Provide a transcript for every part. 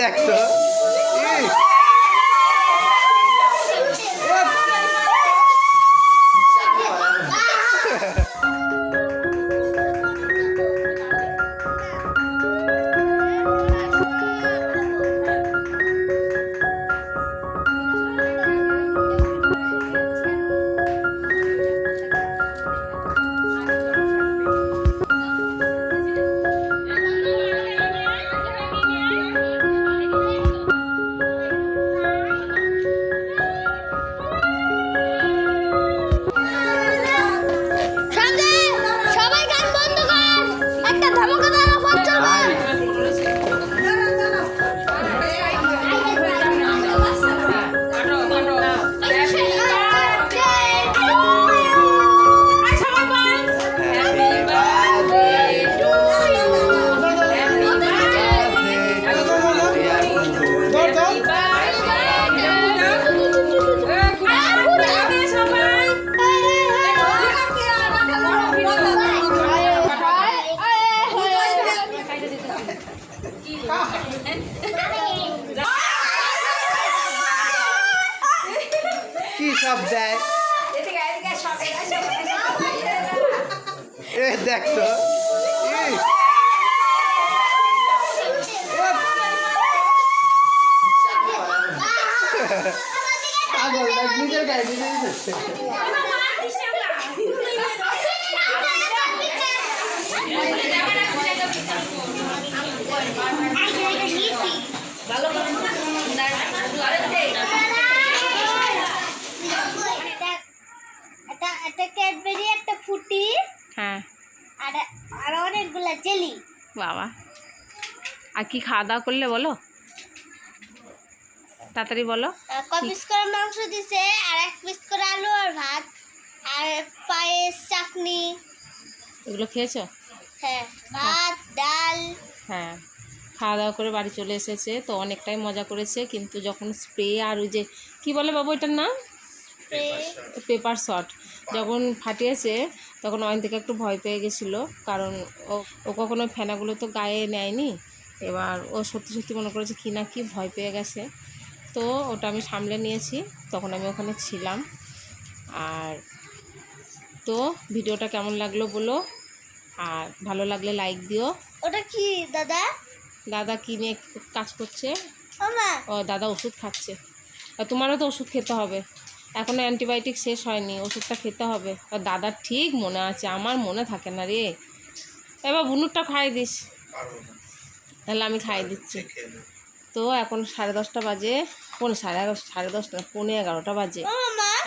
দেখ। তো সব দেয় এ দেখ তো। পাগল নিজের গায়ে নিজেই দিচ্ছে। একটা একটা ক্যাডবেরি একটা ফুটি হ্যাঁ। আর আর অনেকগুলা জেলি। বাবা। আর কি খাওয়া দাওয়া করলে বলো? তাড়াতাড়ি বলো। ক পিস করে মাংস দিছে? আর এক পিস করে আলু আর ভাত। আর পায়েস চাটনি। এগুলো খেয়েছো? হ্যাঁ ভাত ডাল। হ্যাঁ। খাওয়া দাওয়া করে বাড়ি চলে এসেছে তো অনেকটাই মজা করেছে কিন্তু যখন স্প্রে আর ওই যে কী বলে বাবু এটার নাম? পেপার শট যখন ফাটিয়েছে তখন অয়ন থেকে একটু ভয় পেয়ে গেছিল কারণ ও ও কখনো ফেনাগুলো তো গায়ে নেয়নি। এবার ও সত্যি সত্যি মনে করেছে কি না কি ভয় পেয়ে গেছে। তো ওটা আমি সামলে নিয়েছি তখন আমি ওখানে ছিলাম। আর তো ভিডিওটা কেমন লাগল বলো আর ভালো লাগলে লাইক দিও। ওটা কি দাদা? দাদা কী নিয়ে কাজ করছে? ও দাদা ওষুধ খাচ্ছে। তোমারও তো ওষুধ খেতে হবে। এখনও অ্যান্টিবায়োটিক শেষ হয়নি ওষুধটা খেতে হবে। আর দাদার ঠিক মনে আছে আমার মনে থাকে না রে। এবার বুনুরটা খাইয়ে দিস। তাহলে আমি খাইয়ে দিচ্ছি। তো এখন সাড়ে দশটা বাজে পৌনে সাড়ে এগারো সাড়ে দশটা না, পৌনে এগারোটা বাজে। ও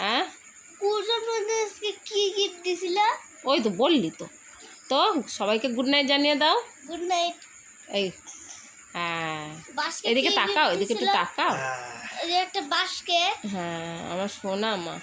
হ্যাঁ? কি গিফট দিছিল? ওই তো বললি তো। তো সবাইকে গুড নাইট জানিয়ে দাও। গুড নাইট এই হ্যাঁ। এদিকে তাকাও এদিকে একটু তাকাও। এই যে একটা বাসকে হ্যাঁ আমার সোনা মা।